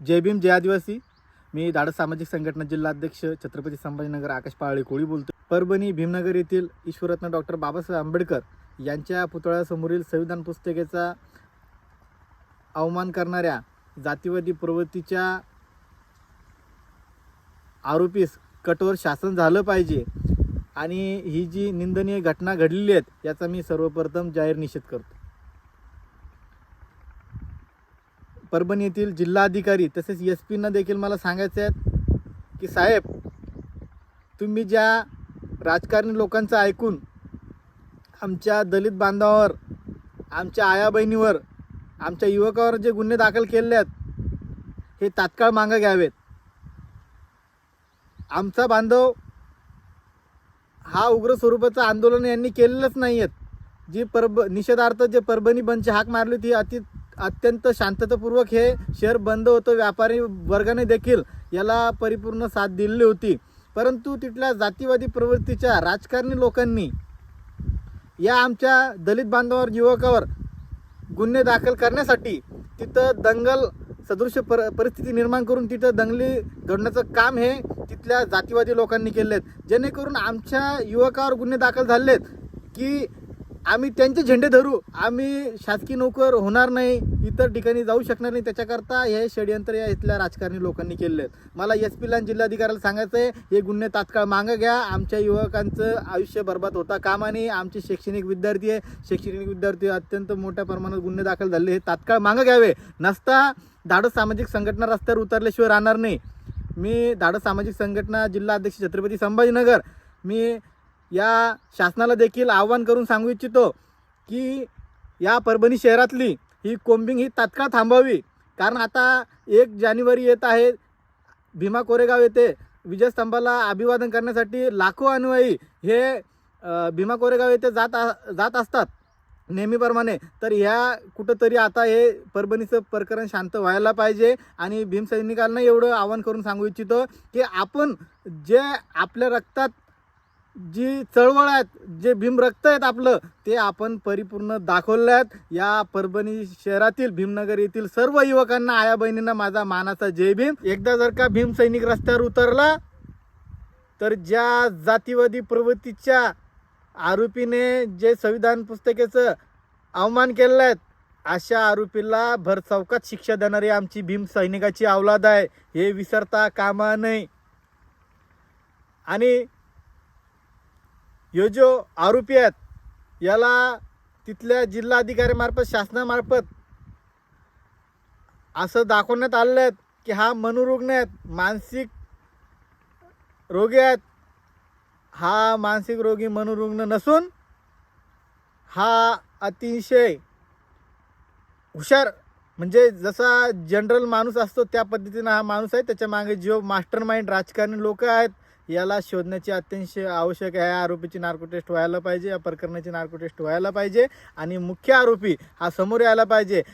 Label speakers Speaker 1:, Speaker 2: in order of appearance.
Speaker 1: जय भीम जय आदिवासी. मी धाडस सामाजिक संघटना जिल्हाध्यक्ष छत्रपती संभाजीनगर आकाश पाळळे कोळी बोलतो परभणी भीमनगर येथील ईश्वरत्न डॉक्टर बाबासाहेब आंबेडकर यांच्या पुतळ्यासमोरील संविधान पुस्तिकेचा अवमान करणाऱ्या जातीवादी प्रवृत्तीच्या आरोपीस कठोर शासन झालं पाहिजे आणि ही जी निंदनीय घटना घडलेली आहेत याचा मी सर्वप्रथम जाहीर निषेध करतो. परभणी येथील जिल्हाधिकारी तसेच एस पींना देखील मला सांगायचं आहे की साहेब तुम्ही ज्या राजकारणी लोकांचं ऐकून आमच्या दलित बांधवावर आमच्या आया बहिणीवर आमच्या युवकावर जे गुन्हे दाखल केलेले आहेत हे तात्काळ मागं घ्यावेत. आमचा बांधव हा उग्र स्वरूपाचं आंदोलन यांनी केलेलंच नाही आहेत जी परब निषेधार्थ जे परभणी बंदची हाक मारली ती अति अत्यंत शांततापूर्वक हे शहर बंद होतं. व्यापारी वर्गाने देखील याला परिपूर्ण साथ दिलेली होती. परंतु तिथल्या जातीवादी प्रवृत्तीच्या राजकारणी लोकांनी या आमच्या दलित बांधवावर युवकावर गुन्हे दाखल करण्यासाठी तिथं दंगल सदृश पर परिस्थिती निर्माण करून तिथं दंगली घडण्याचं काम हे तिथल्या जातीवादी लोकांनी केले आहेत जेणेकरून आमच्या युवकावर गुन्हे दाखल झाले आहेत की आम्ही त्यांचे झेंडे धरू. आम्ही शासकीय नोकर होणार नाही. इतर ठिकाणी जाऊ शकणार नाही. त्याच्याकरता हे षडयंत्र या इथल्या राजकारणी लोकांनी केले आहेत. मला एस पीला जिल्हाधिकाऱ्याला सांगायचं आहे हे गुन्हे तात्काळ मागं घ्या. आमच्या युवकांचं आयुष्य बर्बाद होता कामा नाही आमचे शैक्षणिक विद्यार्थी आहे. शैक्षणिक विद्यार्थी अत्यंत मोठ्या प्रमाणात गुन्हे दाखल झाले. हे तात्काळ मागं घ्यावे. नसता धाडस सामाजिक संघटना रस्त्यावर उतरल्याशिवाय राहणार नाही. मी धाडस सामाजिक संघटना जिल्हा अध्यक्ष छत्रपती संभाजीनगर. मी या शासनाला देखील आव्हान करून सांगू इच्छितो की या परभणी शहरातली ही कोंबिंग ही तात्काळ थांबावी कारण आता एक जानेवारी येत आहे भीमा कोरेगाव येथे विजयस्तंभाला अभिवादन करण्यासाठी लाखो अनुयायी हे भीमा कोरेगाव येथे जात जात असतात नेहमीप्रमाणे. तर ह्या कुठंतरी आता हे परभणीचं प्रकरण शांत व्हायला पाहिजे आणि भीमसैनिकांना एवढं आवाहन करून सांगू इच्छितो की आपण जे आपल्या रक्तात जी चळवळ आहेत जे भीम रक्त आहेत आपलं ते आपण परिपूर्ण दाखवलं आहेत. या परभणी शहरातील भीमनगर येथील सर्व युवकांना आया बहिणींना माझा मानाचा जय भीम. एकदा जर का भीम सैनिक रस्त्यावर उतरला तर ज्या जातीवादी प्रवृत्तीच्या आरोपीने जे संविधान पुस्तकेचं अवमान केलेलं आहे अशा आरोपीला भरचौकात शिक्षा देणारी आमची भीम सैनिकाची अवलाद आहे. हे विसरता कामा नये. आणि हे जो आरोपी आहेत याला तिथल्या जिल्हाधिकाऱ्यामार्फत शासनामार्फत असं दाखवण्यात आलेलं आहेत की हा मनोरुग्ण आहेत मानसिक रोगी आहेत. हा मानसिक रोगी मनोरुग्ण नसून हा अतिशय हुशार म्हणजे जसा जनरल माणूस असतो त्या पद्धतीनं हा माणूस आहे. त्याच्यामागे जो मास्टर माइंड राजकारणी लोक आहेत याला शोधण्याची अत्यंत आवश्यक आहे. या आरोपीची नार्को टेस्ट व्हायला पाहिजे या प्रकरणाची नार्को टेस्ट व्हायला पाहिजे आणि मुख्य आरोपी हा समोर यायला पाहिजे.